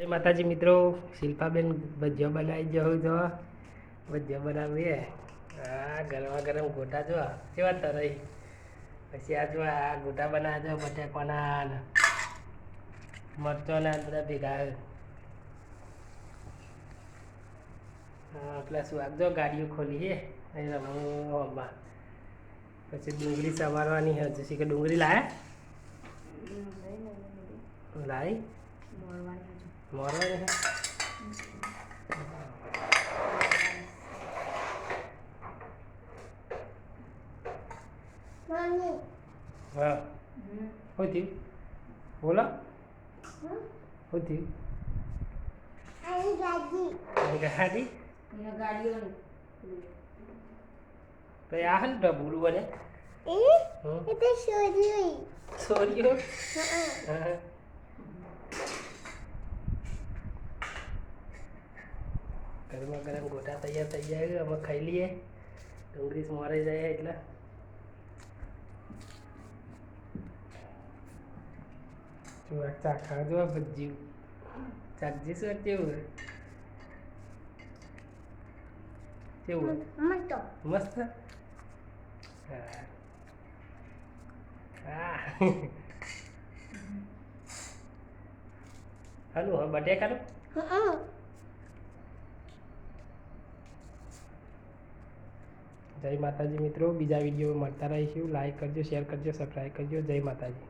જય માતાજી મિત્રો શિલ્પાબેન ભજીયો બનાવી જવું જો ભજીયો બનાવીએ. આ ગરમા ગરમ ગોટા જો કેવા તરઈ. પછી આ જો આ ગોટા બનાવ્યા જો બટેકોના મરચોના અંદર બધા ભેગા. હા પેલા શું આગજો ગાડીઓ ખોલીએ અહીં રમવું હમણાં પછી ડુંગળી સવારવાની હજુ છે કે ડુંગળી લાયા? લાવી મોરવાની Mami, હા? શું થયું બોલો. શું થયું ani ગાડી. તો આ હન ડબુડું બને Ini હમ. itu suri. સોરીઓ હા. ગરમા ગરમ ગોટા તૈયાર થઈ જાય અમે ખાઈ લઈએ. ડુંગળી મોરાઈ જાય એટલે. જો આ ચાખા જો આ ભજીયું. ચાખજી શું કેવું. મસ્ત. હા. હાલો બટેકાનું Heeh. જય માતાજી મિત્રો. બીજા વીડિયો મળતા રહીશું. લાઈક કરજો શેર કરજો સબસ્ક્રાઈબ કરજો. જય માતાજી.